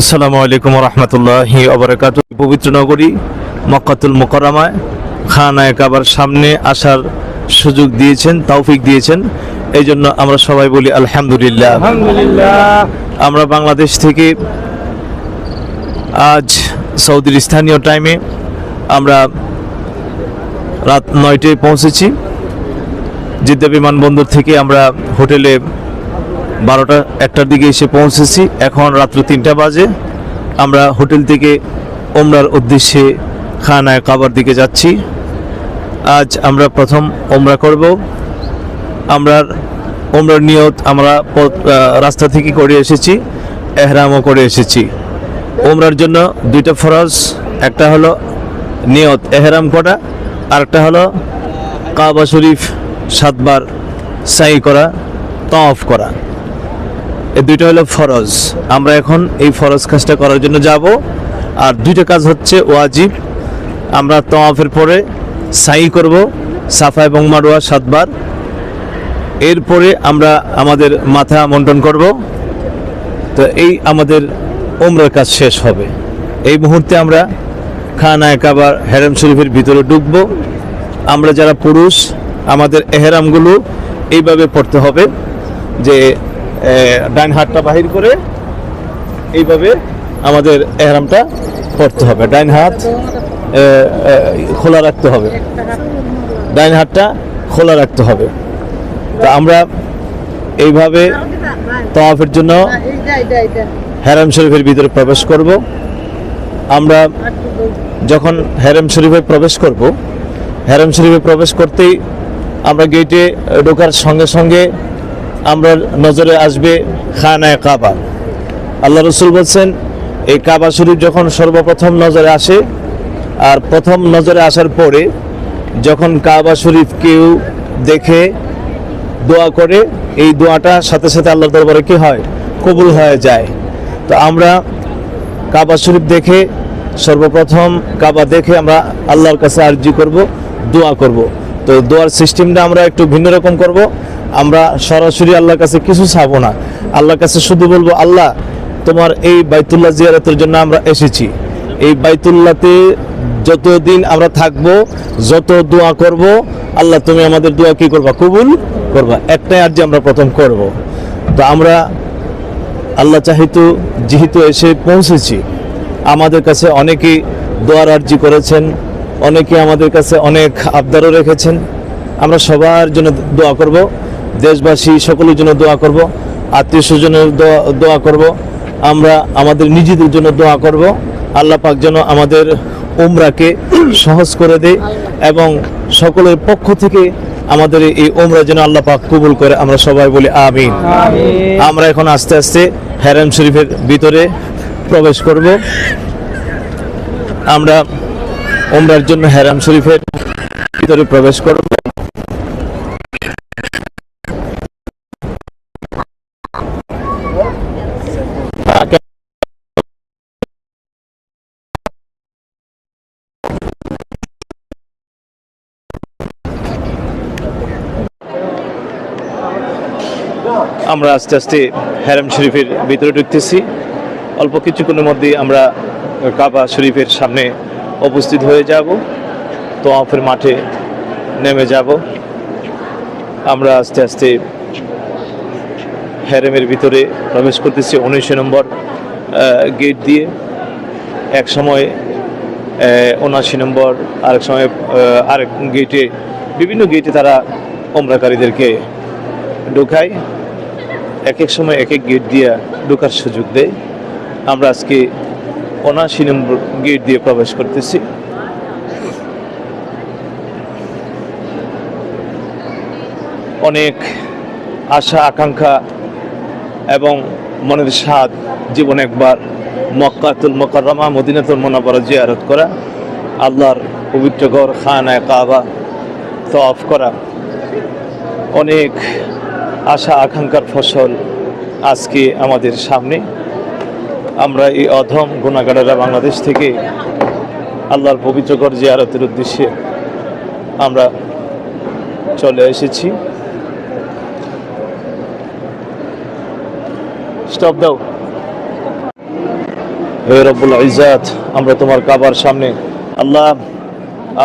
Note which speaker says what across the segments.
Speaker 1: আসসালামু আলাইকুম রহমতুল্লাহি অবরাকাত পবিত্র নগরী মক্কাতুল মোকরমায় খানায় কাবার সামনে আসার সুযোগ দিয়েছেন তৌফিক দিয়েছেন। এই জন্য আমরা সবাই বলি আলহামদুলিল্লাহ।
Speaker 2: আলহামদুলিল্লাহ।
Speaker 1: আমরা বাংলাদেশ থেকে আজ সৌদির স্থানীয় টাইমে আমরা রাত নয়টায় পৌঁছেছি। জিদ্দা বিমানবন্দর থেকে আমরা হোটেলে বারোটা একটার দিকে এসে পৌঁছেছি। এখন রাত্র তিনটা বাজে। আমরা হোটেল থেকে ওমরার উদ্দেশ্যে খানায় কাবার দিকে যাচ্ছি। আজ আমরা প্রথম ওমরা করব। আমরা ওমরার নিয়ত আমরা রাস্তা থেকে করে এসেছি, এহরামও করে এসেছি। ওমরার জন্য দুইটা ফরজ, একটা হলো নিয়ত এহরাম করা আর একটা হলো কাবা শরীফ সাতবার সাই করা তফ করা। এই দুইটা হলো ফরজ। আমরা এখন এই ফরজ কাজটা করার জন্য যাব। আর দুইটা কাজ হচ্ছে ওয়াজিব। আমরা তওয়াফের পরে সাই করব, সাফা এবং মারোয়া সাতবার। এরপরে আমরা আমাদের মাথা মন্টন করব। তো এই আমাদের ওমরার কাজ শেষ হবে। এই মুহূর্তে আমরা খানায় কাবার হেরাম শরীফের ভিতরে ঢুকব। আমরা যারা পুরুষ, আমাদের এহেরামগুলো এইভাবে পড়তে হবে যে ডান হাতটা বাহির করে এইভাবে আমাদের এহরামটা পড়তে হবে। ডাইন হাত খোলা রাখতে হবে। ডাইন হাতটা খোলা রাখতে হবে। তা আমরা এইভাবে তওয়াফের জন্য হেরাম শরীফের ভিতরে প্রবেশ করব। আমরা যখন হেরাম শরীফে প্রবেশ করব, হেরাম শরীফে প্রবেশ করতেই আমরা গেটে ঢোকার সঙ্গে সঙ্গে আমরা নজরে আসবে খানায় কাবা। আল্লাহ রসুল বলছেন, এই কাবা শরীফ যখন সর্বপ্রথম নজরে আসে, আর প্রথম নজরে আসার পরে যখন কাবা শরীফ কেউ দেখে, দোয়া করে, এই দোয়াটা সাথে সাথে আল্লাহর দরবারে কি হয়? কবুল হয়ে যায়। তো আমরা কাবা শরীফ দেখে, সর্বপ্রথম কাবা দেখে আমরা আল্লাহর কাছে আর্জি করব, দোয়া করব। তো দোয়ার সিস্টেমটা আমরা একটু ভিন্ন রকম করব। আমরা সরাসরি আল্লাহর কাছে কিছু চাবো না। আল্লাহর কাছে শুধু বলব, আল্লাহ, তোমার এই বাইতুল্লাহ জিয়ারতের জন্য আমরা এসেছি। এই বাইতুল্লাহতে যতদিন আমরা থাকব, যত দোয়া করব, আল্লাহ তুমি আমাদের দোয়া কি করবা? কবুল করবা। একটাই আর্জি আমরা প্রথম করব। তো আমরা আল্লাহ চাহিত, যেহেতু এসে পৌঁছেছি, আমাদের কাছে অনেকেই দোয়ার আর্জি করেছেন অনেকে আমাদের কাছে অনেক আবদারও রেখেছেন। আমরা সবার জন্য দোয়া করব। দেশবাসী সকলের জন্য দোয়া করব আত্মীয় স্বজনের দোয়া দোয়া করব আমরা আমাদের নিজেদের জন্য দোয়া করব আল্লাহ পাক যেন আমাদের উমরাকে সহজ করে দেয় এবং সকলের পক্ষ থেকে আমাদের এই উমরা যেন আল্লাহ পাক কবুল করে আমরা সবাই বলি আমিন। আমরা এখন আস্তে আস্তে হেরাম শরীফের ভিতরে প্রবেশ করব। আমরা ওমরার জন্য হেরাম শরীফের ভিতরে প্রবেশ করব। আমরা আস্তে আস্তে হ্যারাম শরীফের ভিতরে ঢুকতেছি। অল্প কিছুক্ষণের মধ্যেই আমরা কাবা শরীফের সামনে উপস্থিত হয়ে যাব। তোয়াফের মাঠে নেমে যাব। আমরা আস্তে আস্তে হেরেমের ভিতরে প্রবেশ করতেছি উনিশশো নম্বর গেট দিয়ে। এক সময় উনআশি নম্বর, আরেক সময় আরেক গেটে, বিভিন্ন গেটে তারা ওমরাকারীদেরকে ঢোকায়। এক এক সময় এক এক গেট দিয়ে ঢোকার সুযোগ দেয়। আমরা আজকে উনআশি নম্বর গেট দিয়ে প্রবেশ করতেছি। অনেক আশা, আকাঙ্ক্ষা এবং মনের স্বাদ জীবন একবার মক্কাতুল মকরমা মদিনাতুল মোনাবরা জিয়ারত করা, আল্লাহর পবিত্র ঘর খানায় কাবা তফ করা। অনেক আশা, আকাঙ্ক্ষার ফসল আজকে আমাদের সামনে। আমরা এই অধম গুণাগারেরা বাংলাদেশ থেকে আল্লাহর পবিত্র ঘর জিয়ারতের উদ্দেশ্যে আমরা চলে এসেছি। স্টপ দাও। হে রব্বুল ইজাত, আমরা তোমার কাবার সামনে। আল্লাহ,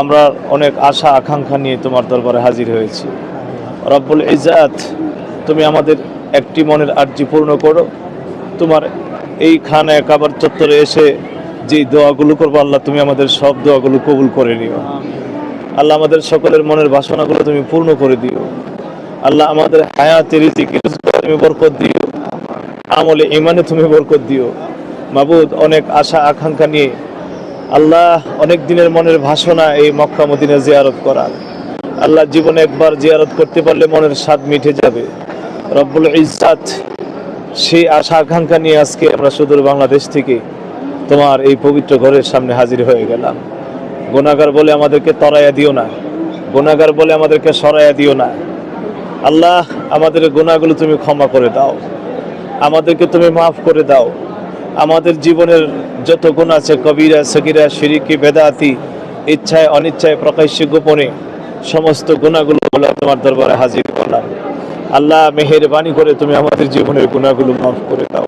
Speaker 1: আমরা অনেক আশা, আকাঙ্ক্ষা নিয়ে তোমার দরবারে হাজির হয়েছি। রব্বুল ইজাত তুমি আমাদের একটি মনের আর্জি পূর্ণ করো। তোমার এই খানায় কাবার চত্বরে এসে যে দোয়াগুলো করব, আল্লাহ তুমি আমাদের সব দোয়াগুলো কবুল করে নিও। আল্লাহ আমাদের সকলের মনের বাসনাগুলো তুমি পূর্ণ করে দিও। আল্লাহ আমাদের হায়াতের তুমি বরকত দিও। আমলে ইমানে তুমি বরকত দিও। মাবুদ, অনেক আশা, আকাঙ্ক্ষা নিয়ে আল্লাহ অনেক দিনের মনের ভাষণা এই মক্কা জিয়ারত করার। আল্লাহ জীবনে একবার জিয়ারত করতে পারলে মনের স্বাদ মিটে যাবে। রব্বুল ইজ্জাত, সেই আশা আকাঙ্ক্ষা নিয়ে আজকে আমরা সুদূর বাংলাদেশ থেকে তোমার এই পবিত্র ঘরের সামনে হাজির হয়ে গেলাম। গুণাগার বলে আমাদেরকে তরাইয়া দিও না। গুণাগার বলে আমাদেরকে সরাইয়া দিও না। আল্লাহ, আমাদের গুণাগুলো তুমি ক্ষমা করে দাও। আমাদেরকে তুমি মাফ করে দাও। আমাদের জীবনের যত গুণ আছে, কবিরা সকিরা শিরিকি, বেদাতি, ইচ্ছায়, অনিচ্ছায়, প্রকাশ্যে, গোপনে, সমস্ত গুণাগুলো তোমার দরবারে হাজির করলাম। আল্লাহ মেহেরবানি করে তুমি আমাদের জীবনের গুণাগুলো মাফ করে দাও।